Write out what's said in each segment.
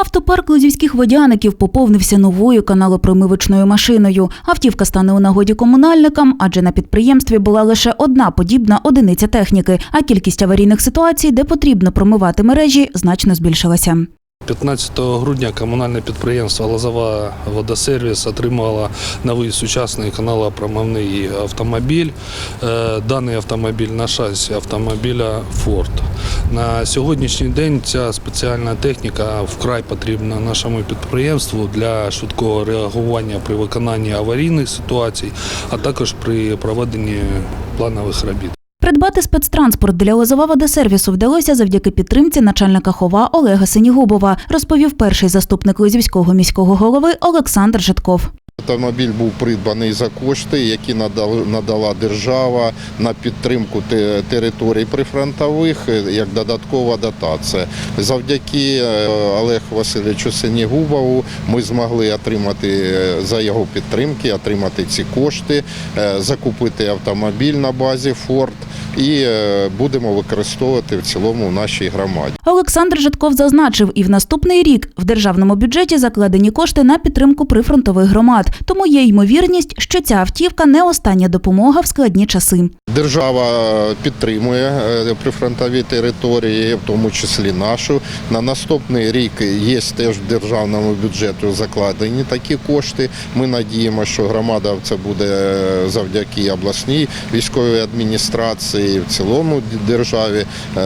Автопарк лузівських водяників поповнився новою каналопромивочною машиною. Автівка стане у нагоді комунальникам, адже на підприємстві була лише одна подібна одиниця техніки, а кількість аварійних ситуацій, де потрібно промивати мережі, значно збільшилася. 15 грудня комунальне підприємство Лозова водосервіс отримало новий сучасний каналопромивний автомобіль. Е, Даний автомобіль на шасі автомобіля Ford. На сьогоднішній день ця спеціальна техніка вкрай потрібна нашому підприємству для швидкого реагування при виконанні аварійних ситуацій, а також при проведенні планових робіт. Придбати спецтранспорт для Лозова водосервісу вдалося завдяки підтримці начальника хова Олега Синігубова, розповів перший заступник Лозівського міського голови Олександр Житков. Автомобіль був придбаний за кошти, які надала держава на підтримку те- територій прифронтових е, як додаткова дотація. Завдяки е, Олегу Васильовичу Сенігубову ми змогли отримати е, за його підтримки, отримати ці кошти, закупити автомобіль на базі Форд і будемо використовувати в цілому в нашій громаді. Олександр Житков зазначив, і в наступний рік в державному бюджеті закладені кошти на підтримку прифронтових громад. Тому є ймовірність, що ця автівка не остання допомога в складні часи. Держава підтримує е, прифронтові території, в тому числі нашу. На наступний рік є теж в державному бюджету закладені такі кошти. Ми надіємося, що громада це буде завдяки обласній військовій адміністрації, в цілому державі е,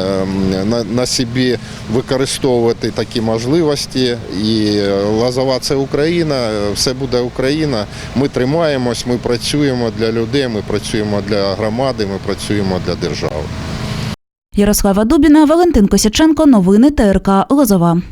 на, на собі використовувати такі можливості. І Лазова це Україна, все буде Україна. Ми тримаємось, ми працюємо для людей, ми працюємо для громади, ми працюємо для держави. Ярослава Дубіна, Валентин Косяченко. Новини ТРК Лозова.